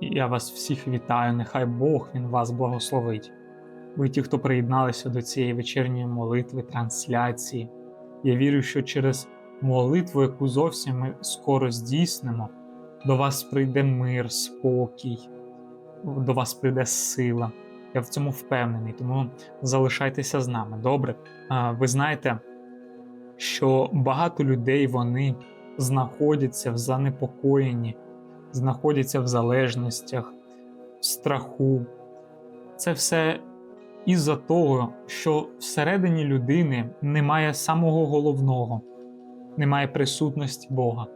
Я вас всіх вітаю, нехай Бог він вас благословить. Ви ті, хто приєдналися до цієї вечірньої молитви, трансляції. Я вірю, що через молитву, яку зовсім ми скоро здійснимо, до вас прийде мир, спокій, до вас прийде сила. Я в цьому впевнений, тому залишайтеся з нами. Добре? Ви знаєте, що багато людей вони знаходяться в занепокоєнні, знаходяться в залежностях, в страху. Це все із-за того, що всередині людини немає самого головного, немає присутності Бога.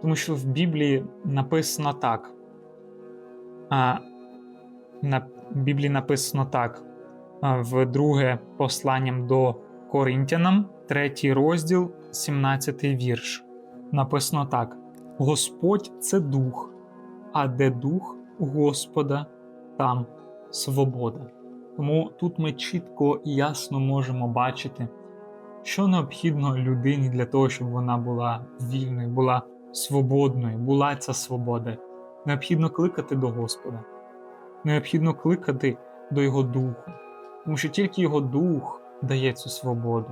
Тому що в Біблії написано так. А, на Біблії написано так, в друге посланням до Коринтянам, третій розділ, 17 вірш. Написано так: Господь це дух, а де дух Господа, там свобода. Тому тут ми чітко і ясно можемо бачити, що необхідно людині для того, щоб вона була вільною, була свободною, була ця свобода. Необхідно кликати до Господа, необхідно кликати до Його Духу, тому що тільки Його Дух дає цю свободу.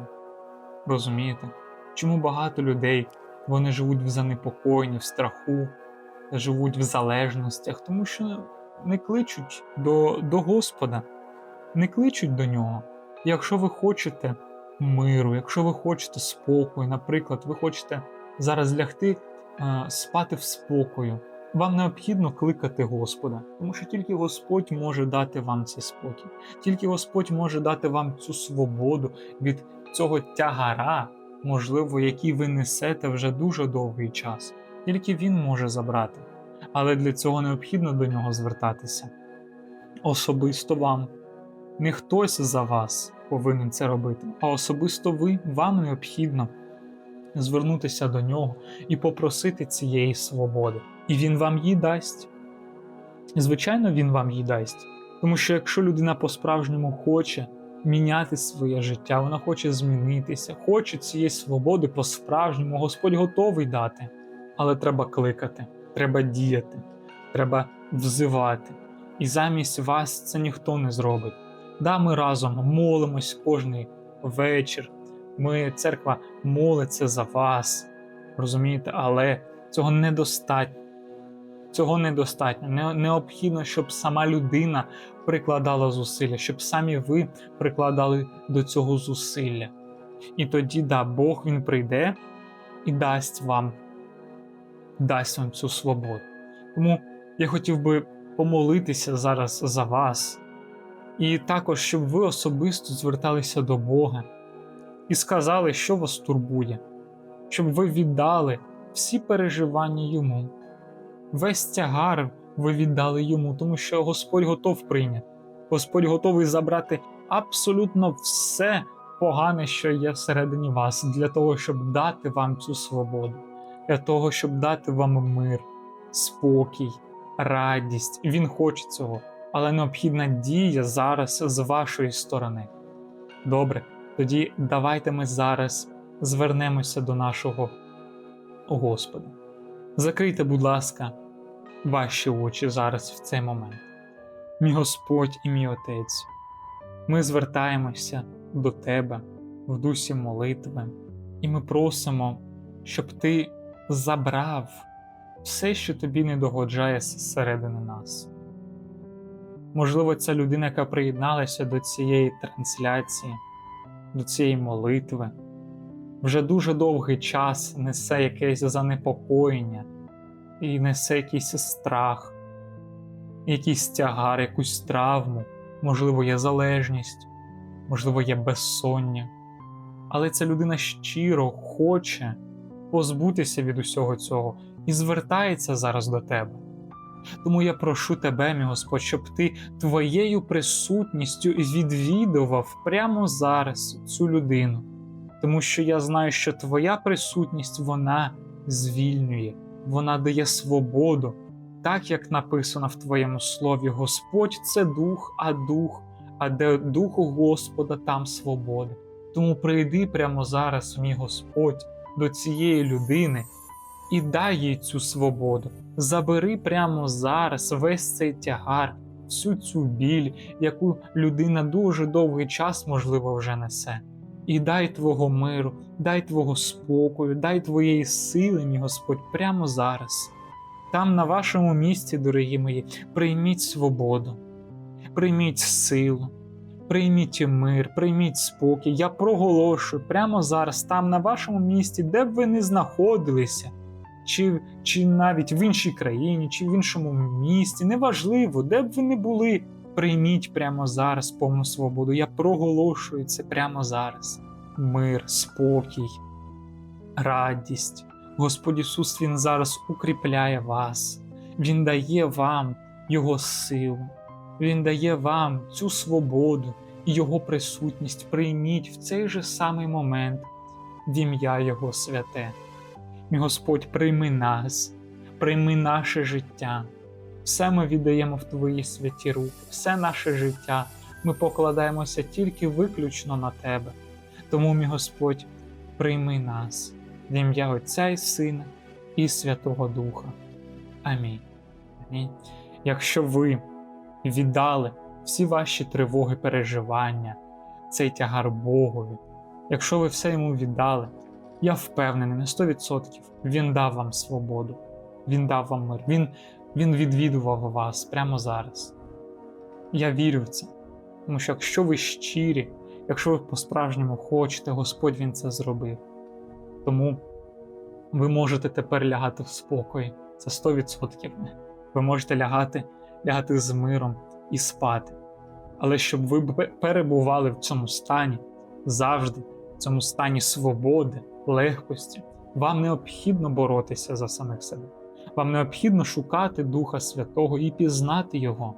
Розумієте? Чому багато людей вони живуть в занепокоєнні, в страху, живуть в залежностях, тому що не кличуть до, до Господа, не кличуть до нього. Якщо ви хочете миру, якщо ви хочете спокою, наприклад, ви хочете зараз лягти е, спати в спокою, вам необхідно кликати Господа, тому що тільки Господь може дати вам цей спокій, тільки Господь може дати вам цю свободу від цього тягара, можливо, який ви несете вже дуже довгий час. Тільки Він може забрати. Але для цього необхідно до нього звертатися. Особисто вам. Не хтось за вас повинен це робити, а особисто ви, вам необхідно звернутися до нього і попросити цієї свободи. І він вам її дасть. Звичайно, він вам її дасть. Тому що якщо людина по-справжньому хоче міняти своє життя, вона хоче змінитися, хоче цієї свободи по-справжньому, Господь готовий дати. Але треба кликати, треба діяти, треба взивати. І замість вас це ніхто не зробить. Да, ми разом молимось кожний вечір. Ми, церква, молиться за вас, розумієте, але цього недостатньо. Цього недостатньо. Не- Необхідно, щоб сама людина прикладала зусилля, щоб самі ви прикладали до цього зусилля. І тоді, да, Бог він прийде і дасть вам, дасть вам цю свободу. Тому я хотів би помолитися зараз за вас, і також, щоб ви особисто зверталися до Бога і сказали, що вас турбує, щоб ви віддали всі переживання йому. Весь тягар ви віддали йому, тому що Господь готов прийняти. Господь готовий забрати абсолютно все погане, що є всередині вас, для того, щоб дати вам цю свободу, для того, щоб дати вам мир, спокій, радість. Він хоче цього, але необхідна дія зараз з вашої сторони. Добре, тоді давайте ми зараз звернемося до нашого Господа. Закрийте, будь ласка, ваші очі зараз в цей момент. Мій Господь і мій Отець, ми звертаємося до Тебе в дусі молитви, і ми просимо, щоб Ти забрав все, що тобі не догоджає зсередини нас. Можливо, ця людина, яка приєдналася до цієї трансляції, до цієї молитви, вже дуже довгий час несе якесь занепокоєння і несе якийсь страх, якийсь тягар, якусь травму, можливо, є залежність, можливо, є безсоння. Але ця людина щиро хоче позбутися від усього цього і звертається зараз до тебе. Тому я прошу тебе, мій Господь, щоб ти твоєю присутністю відвідував прямо зараз цю людину, тому що я знаю, що твоя присутність вона звільнює, вона дає свободу, так як написано в твоєму слові: Господь це дух, а дух, а де дух Господа, там свобода. Тому прийди прямо зараз, мій Господь, до цієї людини і дай їй цю свободу. Забери прямо зараз весь цей тягар, всю цю біль, яку людина дуже довгий час, можливо, вже несе. І дай Твого миру, дай Твого спокою, дай Твоєї сили, мій Господь, прямо зараз. Там, на вашому місці, дорогі мої, прийміть свободу, прийміть силу, прийміть мир, прийміть спокій. Я проголошую прямо зараз, там, на вашому місці, де б ви не знаходилися чи, чи навіть в іншій країні, чи в іншому місті, неважливо, де б ви не були, прийміть прямо зараз повну свободу. Я проголошую це прямо зараз. Мир, спокій, радість. Господь Ісус Він зараз укріпляє вас, Він дає вам Його силу, Він дає вам цю свободу і Його присутність. Прийміть в цей же самий момент в ім'я Його святе. Господь, прийми нас, прийми наше життя. Все ми віддаємо в Твої святі руки, все наше життя. Ми покладаємося тільки виключно на Тебе. Тому, мій Господь, прийми нас в ім'я Отця і Сина і Святого Духа. Амінь. Амінь. Якщо ви віддали всі ваші тривоги, переживання, цей тягар Богові, якщо ви все йому віддали, я впевнений на 100%, він дав вам свободу, він дав вам мир, він, він відвідував вас прямо зараз. Я вірю в це. Тому що якщо ви щирі, якщо ви по-справжньому хочете, Господь Він це зробив. Тому ви можете тепер лягати в спокої. Це 100%. Ви можете лягати, лягати з миром і спати. Але щоб ви перебували в цьому стані завжди, в цьому стані свободи, легкості, вам необхідно боротися за самих себе. Вам необхідно шукати Духа Святого і пізнати Його.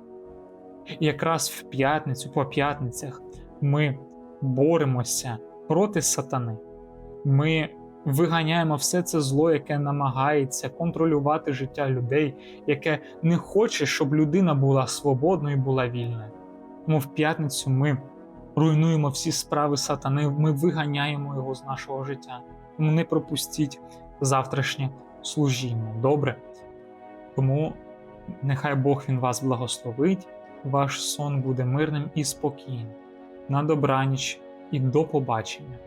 І якраз в п'ятницю, по п'ятницях, ми боремося проти сатани. Ми виганяємо все це зло, яке намагається контролювати життя людей, яке не хоче, щоб людина була свободною і була вільною. Тому в п'ятницю ми руйнуємо всі справи сатани, ми виганяємо його з нашого життя. Тому не пропустіть завтрашнє служіння. Добре? Тому нехай Бог він вас благословить, ваш сон буде мирним і спокійним. На добраніч і до побачення!